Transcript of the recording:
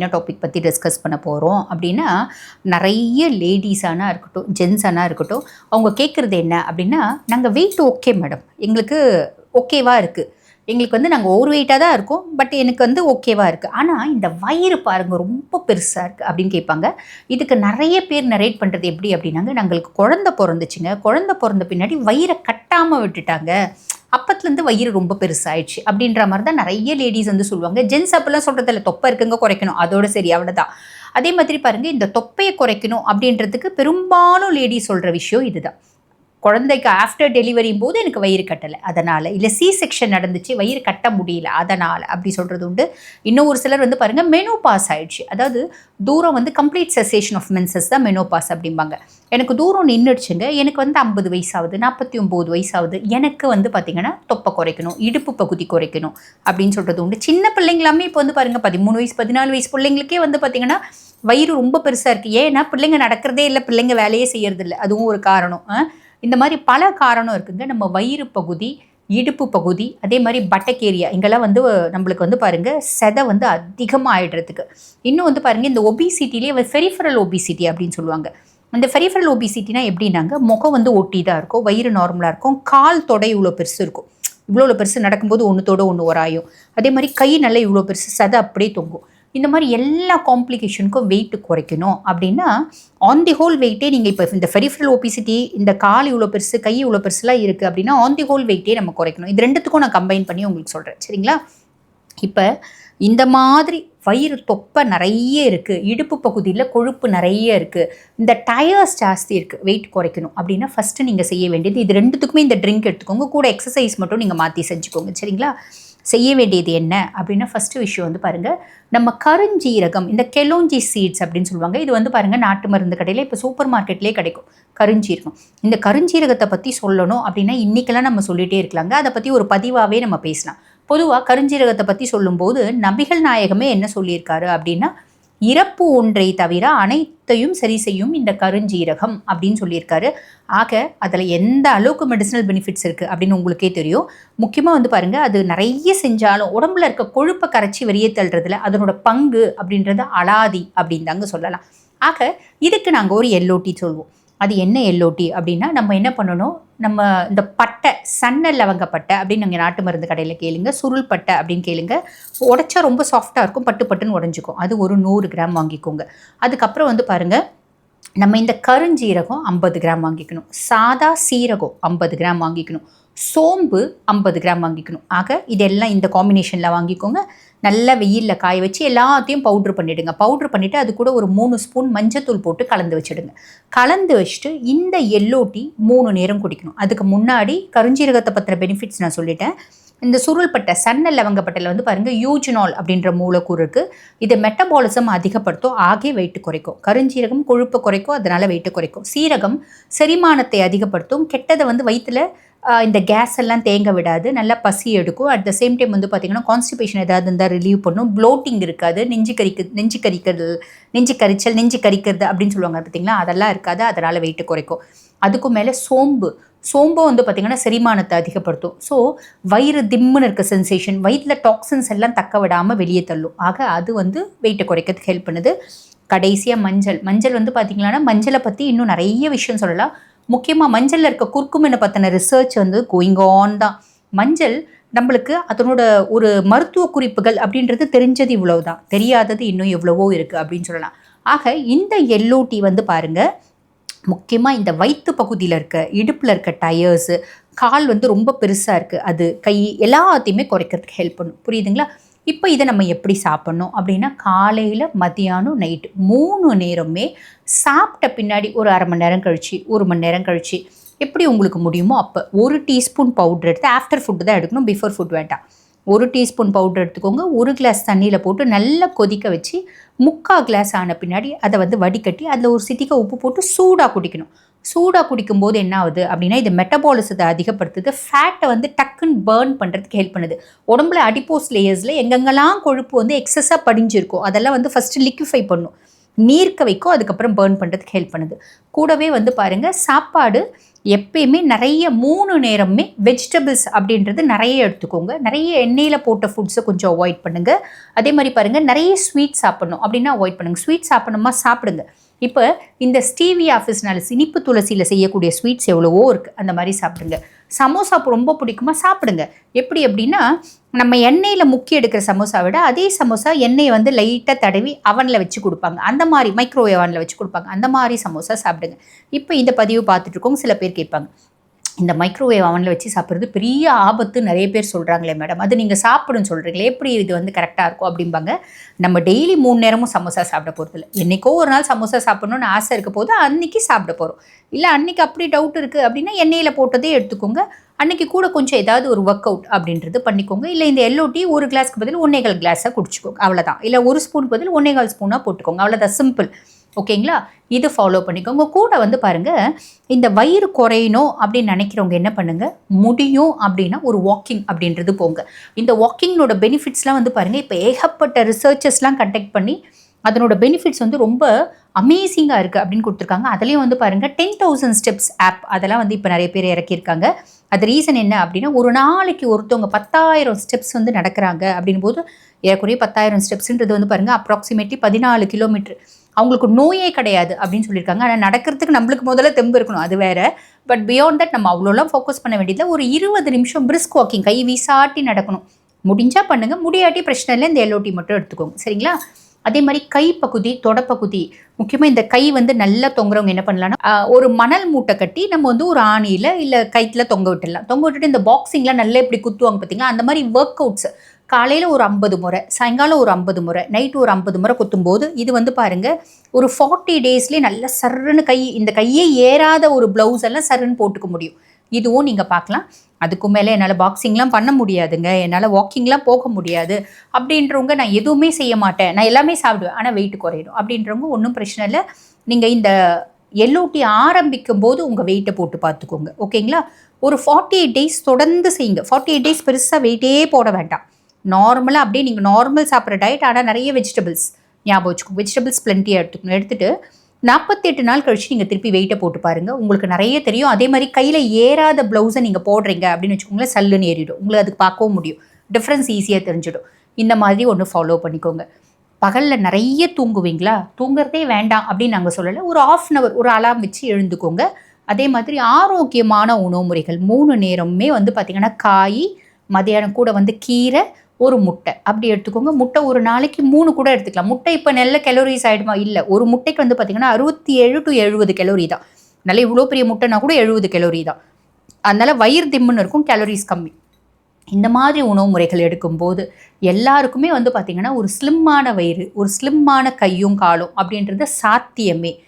என்ன டாபிக் பற்றி டிஸ்கஸ் பண்ண போகிறோம் அப்படின்னா நிறைய லேடிஸானா இருக்கட்டும் ஜென்ஸானா இருக்கட்டும் அவங்க கேட்குறது என்ன அப்படின்னா நாங்கள் வெயிட் ஓகே மேடம் எங்களுக்கு ஓகேவாக இருக்குது எங்களுக்கு வந்து நாங்கள் ஓவர் வெயிட்டாக தான் இருக்கோம் பட் எனக்கு வந்து ஓகேவாக இருக்குது ஆனால் இந்த வயிறு பாருங்க ரொம்ப பெருசாக இருக்குது அப்படின்னு கேட்பாங்க. இதுக்கு நிறைய பேர் நரேட் பண்ணுறது எப்படி அப்படின்னாங்க நாங்களுக்கு குழந்த பிறந்துச்சுங்க. குழந்த பிறந்த பின்னாடி வயிறை கட்டாமல் விட்டுட்டாங்க. அப்பத்துலேருந்து வயிறு ரொம்ப பெருசாயிடுச்சு. அப்படின்ற மாதிரி தான் நிறைய லேடிஸ் வந்து சொல்லுவாங்க. ஜென்ஸ் அப்பெல்லாம் சொல்கிறதில்ல தொப்பை இருக்குங்க குறைக்கணும். அதோட சரி அவ்வளோதான் அதே மாதிரி பாருங்கள் இந்த தொப்பையை குறைக்கணும் அப்படின்றதுக்கு பெரும்பாலும் லேடிஸ் சொல்கிற விஷயம் இதுதான். குழந்தைக்கு ஆஃப்டர் டெலிவரியும் போது எனக்கு வயிறு கட்டலை. அதனால் இல்லை சி செக்ஷன் நடந்துச்சு வயிறு கட்ட முடியல. அதனால் அப்படி சொல்கிறது உண்டு. இன்னும் ஒரு சிலர் வந்து பாருங்கள் மெனோ பாஸ் ஆயிடுச்சு. அதாவது தூரம் வந்து கம்ப்ளீட் செசேஷன் ஆஃப் மென்சஸ் தான் மெனோ பாஸ் அப்படிம்பாங்க. எனக்கு தூரம் நின்றுடுச்சுங்க எனக்கு வந்து ஐம்பது வயசாகுது நாற்பத்தி ஒம்பது வயசாகுது எனக்கு வந்து பார்த்திங்கன்னா தொப்பை குறைக்கணும் இடுப்பு பகுதி குறைக்கணும் அப்படின்னு சொல்கிறது உண்டு. சின்ன பிள்ளைங்களாமே இப்போ வந்து பாருங்கள் பதிமூணு வயசு பதினாலு வயசு பிள்ளைங்களுக்கே வந்து பார்த்திங்கன்னா வயிறு ரொம்ப பெருசாக இருக்குது ஏன்னா பிள்ளைங்க நடக்கிறதே இல்லை பிள்ளைங்க வேலையே செய்யறதில்ல. அதுவும் ஒரு காரணம். ஆ? இந்த மாதிரி பல காரணம் இருக்குங்க. நம்ம வயிறு பகுதி இடுப்பு பகுதி அதே மாதிரி பட்டக்கேரியா இங்கெல்லாம் வந்து நம்மளுக்கு வந்து பாருங்க செதை வந்து அதிகமாக ஆயிடுறதுக்கு இன்னும் வந்து பாருங்க இந்த ஒபிசிட்டிலேயே ஃபெரிஃபரல் ஒபிசிட்டி அப்படின்னு சொல்லுவாங்க. அந்த ஃபெரிஃபரல் ஒபிசிட்டினா எப்படின்னாங்க முகம் வந்து ஒட்டி தான் இருக்கும் வயிறு நார்மலாக இருக்கும் கால் தொடை இவ்வளோ பெருசு இருக்கும். இவ்வளோ பெருசு நடக்கும்போது ஒன்றுத்தோட ஒன்று ஒராயும் அதே மாதிரி கை நல்லா இவ்வளோ பெருசு சதை அப்படியே தொங்கும். இந்த மாதிரி எல்லா காம்ப்ளிகேஷனுக்கும் வெயிட் குறைக்கணும். அப்படின்னா ஆன் தி ஹோல் வெயிட்டே நீங்கள் இப்போ இந்த ஃபெரிஃபரல் ஒபிசிட்டி இந்த கால் இவ்வளோ பெருசு கை இவ்வளோ பெருசுலாம் இருக்குது அப்படின்னா ஆன் தி ஹோல் வெயிட்டே நம்ம குறைக்கணும். இது ரெண்டுத்துக்கும் நான் கம்பைன் பண்ணி உங்களுக்கு சொல்கிறேன் சரிங்களா? இப்போ இந்த மாதிரி வயிறு தொப்பை நிறைய இருக்குது இடுப்பு பகுதியில் கொழுப்பு நிறைய இருக்குது இந்த டயர்ஸ் ஜாஸ்தி இருக்குது வெயிட் குறைக்கணும் அப்படின்னா ஃபஸ்ட்டு நீங்கள் செய்ய வேண்டியது இது ரெண்டுத்துக்குமே இந்த ட்ரிங்க் எடுத்துக்கோங்க. கூட எக்ஸசைஸ் மட்டும் நீங்கள் மாற்றி செஞ்சுக்கோங்க. சரிங்களா? செய்ய வேண்டியது என்ன அப்படின்னா ஃபஸ்ட்டு விஷயம் வந்து பாருங்கள் நம்ம கருஞ்சீரகம் இந்த கெலோஞ்சி சீட்ஸ் அப்படின்னு சொல்லுவாங்க. இது வந்து பாருங்கள் நாட்டு மருந்து கடையில் இப்போ சூப்பர் மார்க்கெட்லேயே கிடைக்கும். கருஞ்சீரகம். இந்த கருஞ்சீரகத்தை பற்றி சொல்லணும் அப்படின்னா இன்றைக்கெல்லாம் நம்ம சொல்லிகிட்டே இருக்கலாங்க. அதை பற்றி ஒரு பதிவாகவே நம்ம பேசலாம். பொதுவாக கருஞ்சீரகத்தை பற்றி சொல்லும்போது நபிகள் நாயகமே என்ன சொல்லியிருக்காரு அப்படின்னா இறப்பு ஒன்றை தவிர அனைத்தையும் சரி செய்யும் இந்த கருஞ்சீரகம் அப்படின்னு சொல்லியிருக்காரு. ஆக அதில் எந்த அளவுக்கு மெடிசனல் பெனிஃபிட்ஸ் இருக்குது அப்படின்னு உங்களுக்கே தெரியும். முக்கியமாக வந்து பாருங்கள் அது நிறைய செஞ்சாலும் உடம்புல இருக்க கொழுப்பை கரைச்சி வெளியே தள்ளுறதுல அதனோட பங்கு அப்படின்றது அலாதி அப்படின்னு தாங்க சொல்லலாம். ஆக இதுக்கு நாங்கள் ஒரு எல்லோட்டி சொல்வோம். அது என்ன எல்லோட்டி அப்படின்னா நம்ம என்ன பண்ணணும்? நம்ம இந்த பட்டை சன்ன லவங்கப்பட்டை அப்படின்னு நீங்கள் நாட்டு மருந்து கடையில் கேளுங்க. சுருள் பட்டை அப்படின்னு கேளுங்க. உடைச்சா ரொம்ப சாஃப்டாக இருக்கும். பட்டு பட்டுன்னு உடஞ்சிக்கும். அது ஒரு நூறு கிராம் வாங்கிக்கோங்க. அதுக்கப்புறம் வந்து பாருங்கள் நம்ம இந்த கருஞ்சீரகம் ஐம்பது கிராம் வாங்கிக்கணும். சாதா சீரகம் ஐம்பது கிராம் வாங்கிக்கணும். சோம்பு ஐம்பது கிராம் வாங்கிக்கணும். ஆக இதெல்லாம் இந்த காம்பினேஷனில் வாங்கிக்கோங்க. நல்லா வெயிலில் காய வச்சு எல்லாத்தையும் பவுட்ரு பண்ணிவிடுங்க பவுட்ரு பண்ணிவிட்டு அது கூட ஒரு மூணு ஸ்பூன் மஞ்சத்தூள் போட்டு கலந்து வச்சுடுங்க. கலந்து வச்சுட்டு இந்த எல்லோ டீ மூணு நேரம் குடிக்கணும். அதுக்கு முன்னாடி கருஞ்சீரகத்தை பற்றின பெனிஃபிட்ஸ் நான் சொல்லிட்டேன். இந்த சுருள்பட்டை சன்னல் லவங்கப்பட்டையில் வந்து பாருங்கள் யூஜினால் அப்படின்ற மூலக்கூறு இருக்குது இது மெட்டபாலிசம் அதிகப்படுத்தும் ஆகிய வெயிட்டு குறைக்கும். கருஞ்சீரகம் கொழுப்பு குறைக்கும் அதனால் வெயிட்டு குறைக்கும். சீரகம் செரிமானத்தை அதிகப்படுத்தும். கெட்டதை வந்து வயிற்றில் இந்த கேஸ் எல்லாம் தேங்க விடாது. நல்லா பசி எடுக்கும். அட் த சேம் டைம் வந்து பார்த்திங்கன்னா கான்ஸ்டிபேஷன் ஏதாவது இருந்தால் ரிலீவ் பண்ணும். ப்ளோட்டிங் இருக்காது. நெஞ்சு கறிக்கு நெஞ்சு கறிக்கிறது நெஞ்சு கரிச்சல் நெஞ்சு கரிக்கிறது அப்படின்னு சொல்லுவாங்க பார்த்தீங்களா அதெல்லாம் இருக்காது. அதனால் வெயிட்டு குறைக்கும். அதுக்கும் மேலே சோம்பு. சோம்பு வந்து பார்த்திங்கன்னா செரிமானத்தை அதிகப்படுத்தும். ஸோ வயிறு திம்முன்னு இருக்க சென்சேஷன் வயிற்றில் டாக்ஸின்ஸ் எல்லாம் தக்க விடாமல் வெளியே தள்ளும். ஆக அது வந்து வெயிட்டை குறைக்கிறதுக்கு ஹெல்ப் பண்ணுது. கடைசியாக மஞ்சள். மஞ்சள் வந்து பார்த்திங்கன்னா மஞ்சளை பற்றி இன்னும் நிறைய விஷயம் சொல்லலாம். முக்கியமாக மஞ்சளில் இருக்க குறுக்குமினை பற்றின ரிசர்ச் வந்து கோயிங் ஆன் தான். மஞ்சள் நம்மளுக்கு அதனோட ஒரு மருத்துவ குறிப்புகள் அப்படின்றது தெரிஞ்சது இவ்வளவு தான் தெரியாதது இன்னும் எவ்வளவோ இருக்குது அப்படின்னு சொல்லலாம். ஆக இந்த எல்லோ டீ வந்து பாருங்கள் முக்கியமாக இந்த வயிற்று பகுதியில் இருக்க இடுப்பில் இருக்க டயர்ஸு கால் வந்து ரொம்ப பெருசாக இருக்குது அது கை எல்லாத்தையுமே குறைக்கிறதுக்கு ஹெல்ப் பண்ணும். புரியுதுங்களா? இப்போ இதை நம்ம எப்படி சாப்பிட்ணும்? அப்படின்னா காலையில் மதியானம் நைட்டு மூணு நேரமே சாப்பிட்ட பின்னாடி ஒரு அரை மணி நேரம் கழிச்சு ஒரு மணி நேரம் கழிச்சு எப்படி உங்களுக்கு முடியுமோ அப்போ ஒரு டீஸ்பூன் பவுடர் எடுத்து ஆஃப்டர் ஃபுட்டு தான் எடுக்கணும் பிஃபோர் ஃபுட் வேண்டாம். ஒரு டீஸ்பூன் பவுடர் எடுத்துக்கோங்க. ஒரு கிளாஸ் தண்ணியில் போட்டு நல்லா கொதிக்க வச்சு முக்கால் கிளாஸ் ஆன பின்னாடி அதை வந்து வடிகட்டி அதில் ஒரு சிட்டிக்க உப்பு போட்டு சூடாக குடிக்கணும். சூடாக குடிக்கும்போது என்ன ஆகுது அப்படின்னா இது மெட்டபாலிசத்தை அதிகப்படுத்துது. ஃபேட்டை வந்து டக்குன்னு பேர்ன் பண்ணுறதுக்கு ஹெல்ப் பண்ணுது. உடம்புல அடிப்போஸ் லேயர்ஸில் எங்கெங்கெல்லாம் கொழுப்பு வந்து எக்ஸஸாக படிஞ்சிருக்கும் அதெல்லாம் வந்து ஃபஸ்ட்டு லிக்விஃபை பண்ணும். நீர்க்க வைக்கும் அதுக்கப்புறம் பேர்ன் பண்ணுறதுக்கு ஹெல்ப் பண்ணுது. கூடவே வந்து பாருங்கள் சாப்பாடு எப்பயுமே நிறைய மூணு நேரமே வெஜிடபிள்ஸ் அப்படின்றது நிறைய எடுத்துக்கோங்க. நிறைய எண்ணெயில் போட்ட ஃபுட்ஸை கொஞ்சம் அவாய்ட் பண்ணுங்கள் அதே மாதிரி பாருங்கள் நிறைய ஸ்வீட் சாப்பிட்ணும் அப்படின்னா அவாய்ட் பண்ணுங்கள் ஸ்வீட் சாப்பிட்ணுமா சாப்பிடுங்க. இப்போ இந்த ஸ்டீவி ஆஃபீஸ்னால இனிப்பு துளசியில் செய்யக்கூடிய ஸ்வீட்ஸ் எவ்வளவோ இருக்குது அந்த மாதிரி சாப்பிடுங்க. சமோசா ரொம்ப பிடிக்குமா? சாப்பிடுங்க. எப்படி அப்படின்னா நம்ம எண்ணெயில் முக்கி எடுக்கிற சமோசா விட அதே சமோசா எண்ணெயை வந்து லைட்டாக தடவி அவனில் வச்சு கொடுப்பாங்க. அந்த மாதிரி மைக்ரோவேவ் அவனில் வச்சு கொடுப்பாங்க. அந்த மாதிரி சமோசா சாப்பிடுங்க. இப்போ இந்த பதிவு பார்த்துட்ருக்கோங்க சில பேர் கேட்பாங்க. இந்த மைக்ரோவேவ் அவனில் வச்சு சாப்பிட்றது பெரிய ஆபத்து நிறைய பேர் சொல்கிறாங்களே மேடம் அது நீங்கள் சாப்பிடுன்னு சொல்கிறீங்களே எப்படி இது வந்து கரெக்டாக இருக்கும் அப்படிம்பாங்க. நம்ம டெய்லி மூணு நேரமும் சமோசா சாப்பிட போகிறது இல்லை. என்றைக்கோ ஒரு நாள் சமோசா சாப்பிட்ணுன்னு ஆசை இருக்க போது அன்றைக்கி சாப்பிட போகிறோம் இல்லை அன்றைக்கி அப்படி டவுட் இருக்குது அப்படின்னா எண்ணெயில் போட்டதே எடுத்துக்கோங்க. அன்றைக்கி கூட கொஞ்சம் ஏதாவது ஒரு ஒர்க் அவுட் அப்படின்றது பண்ணிக்கோங்க. இல்லை இந்த எல்லோட்டி ஒரு கிளாஸ்க்கு பதில் ஒன்றேகால் கிளாஸாக குடிச்சிக்கோங்க. அவ்வளோதான் இல்லை ஒரு ஸ்பூன் பதில் ஒன்றேகால் ஸ்பூனாக போட்டுக்கோங்க. அவ்வளோதான் சிம்பிள் ஓகேங்களா? இது ஃபாலோ பண்ணிக்கோங்க. கூட வந்து பாருங்கள் இந்த வயிறு குறையணும் அப்படின்னு நினைக்கிறவங்க என்ன பண்ணுங்கள் முடியும் அப்படின்னா ஒரு வாக்கிங் அப்படின்றது போங்க. இந்த வாக்கிங்கோட பெனிஃபிட்ஸ்லாம் வந்து பாருங்கள் இப்போ ஏகப்பட்ட ரிசர்ச்சஸ்லாம் கண்டக்ட் பண்ணி அதனோட பெனிஃபிட்ஸ் வந்து ரொம்ப அமேசிங்காக இருக்குது அப்படின்னு கொடுத்துருக்காங்க. அதுலேயும் வந்து பாருங்கள் டென் தௌசண்ட் ஸ்டெப்ஸ் ஆப் அதெல்லாம் வந்து இப்போ நிறைய பேர் இறக்கியிருக்காங்க. அது ரீசன் என்ன அப்படின்னா ஒரு நாளைக்கு ஒருத்தவங்க பத்தாயிரம் ஸ்டெப்ஸ் வந்து நடக்கிறாங்க அப்படின் போது ஏறக்குறைய பத்தாயிரம் ஸ்டெப்ஸ்ன்றது வந்து பாருங்கள் அப்ராக்சிமேட்லி பதினாலு கிலோமீட்டர் அவங்களுக்கு நோயே கிடையாது அப்படின்னு சொல்லியிருக்காங்க. ஆனால் நடக்கிறதுக்கு நம்மளுக்கு முதல்ல தெம்பு இருக்கணும். அது வேற. பட் பியாண்ட் தட் நம்ம அவ்வளோலாம் ஃபோக்கஸ் பண்ண வேண்டியதில்லை. ஒரு இருபது நிமிஷம் பிரிஸ்க் வாக்கிங் கை வீசாட்டி நடக்கணும். முடிஞ்சால் பண்ணுங்கள் முடியாட்டி பிரச்சனை இல்லை. இந்த எல்ஓடி மட்டும் எடுத்துக்கோங்க. சரிங்களா? அதே மாதிரி கை பகுதி தொடப்பகுதி. முக்கியமாக இந்த கை வந்து நல்லா தொங்குறவங்க என்ன பண்ணலாம்னா ஒரு மணல் மூட்டை கட்டி நம்ம வந்து ஒரு ஆணியில் இல்லை கைத்தில் தொங்க விட்டுடலாம். தொங்க விட்டுட்டு இந்த பாக்ஸிங்லாம் நல்லா இப்படி குத்துவாங்க பார்த்தீங்களா அந்த மாதிரி ஒர்க் அவுட்ஸ் காலையில் ஒரு ஐம்பது முறை சாயங்காலம் ஒரு ஐம்பது முறை நைட்டு ஒரு ஐம்பது முறை குத்தும்போது இது வந்து பாருங்கள் ஒரு ஃபார்ட்டி டேஸ்லேயே நல்ல சர்ருன்னு கை இந்த கையே ஏறாத ஒரு ப்ளவுஸ் எல்லாம் சர்ருன்னு போட்டுக்க முடியும். இதுவும் நீங்கள் பார்க்கலாம். அதுக்கு மேலே என்னால் பாக்ஸிங்லாம் பண்ண முடியாதுங்க. என்னால் வாக்கிங்லாம் போக முடியாது. அப்படின்றவங்க நான் எதுவுமே செய்ய மாட்டேன். நான் எல்லாமே சாப்பிடுவேன். ஆனால் வெயிட் குறையிடும் அப்படின்றவங்க ஒன்றும் பிரச்சனை இல்லை. நீங்கள் இந்த எல்ஓடி ஆரம்பிக்கும் போது உங்கள் வெயிட்டை போட்டு பார்த்துக்கோங்க. ஓகேங்களா? ஒரு ஃபார்ட்டி எயிட் டேஸ் தொடர்ந்து செய்யுங்க. ஃபார்ட்டி எயிட் டேஸ் பெருசாக வெயிட்டே போட வேண்டாம். நார்மலாக அப்படியே நீங்கள் நார்மல் சாப்பிட்ற டயட் ஆனால் நிறைய வெஜிடபிள்ஸ் ஞாபகம் வச்சுக்கோங்க. வெஜிடபிள்ஸ் பிளென்ட்டியாக எடுத்துக்கணும். எடுத்துகிட்டு நாற்பத்தெட்டு நாள் கழித்து நீங்கள் திருப்பி வெயிட்டை போட்டு பாருங்கள் உங்களுக்கு நிறைய தெரியும். அதே மாதிரி கையில் ஏறாத ப்ளவுஸை நீங்கள் போடுறீங்க அப்படின்னு வச்சுக்கோங்களேன் சல்லுன்னு ஏறிடும். உங்களை அதுக்கு பார்க்கவும் முடியும். டிஃப்ரென்ஸ் ஈஸியாக தெரிஞ்சிடும். இந்த மாதிரி ஒன்று ஃபாலோ பண்ணிக்கோங்க. பகலில் நிறைய தூங்குவீங்களா? தூங்குறதே வேண்டாம் அப்படின்னு நாங்கள் சொல்லலை. ஒரு ஆஃப் அன் அவர் ஒரு அலாம் வச்சு எழுந்துக்கோங்க. அதே மாதிரி ஆரோக்கியமான உணவு முறைகள் மூணு நேரமுமே வந்து பார்த்திங்கன்னா காய் மதியானம் கூட வந்து கீரை ஒரு முட்டை. அப்படி எடுத்துக்கோங்க. முட்டை ஒரு நாளைக்கு மூணு கூட எடுத்துக்கலாம். முட்டை இப்போ நல்ல கெலோரிஸ் ஆகிடுமா இல்லை. ஒரு முட்டைக்கு வந்து பார்த்திங்கன்னா அறுபத்தி ஏழு டு எழுபது கெலோரி தான். நல்ல இவ்வளோ பெரிய முட்டைனா கூட எழுபது கெலோரி தான். அதனால் வயிறு திம்முன்னு இருக்கும். கேலரிஸ் கம்மி. இந்த மாதிரி உணவு முறைகள் எடுக்கும்போது எல்லாருக்குமே வந்து பார்த்திங்கன்னா ஒரு ஸ்லிம்மான வயிறு ஒரு ஸ்லிம்மான கையும் காலும் அப்படின்றது சாத்தியமே.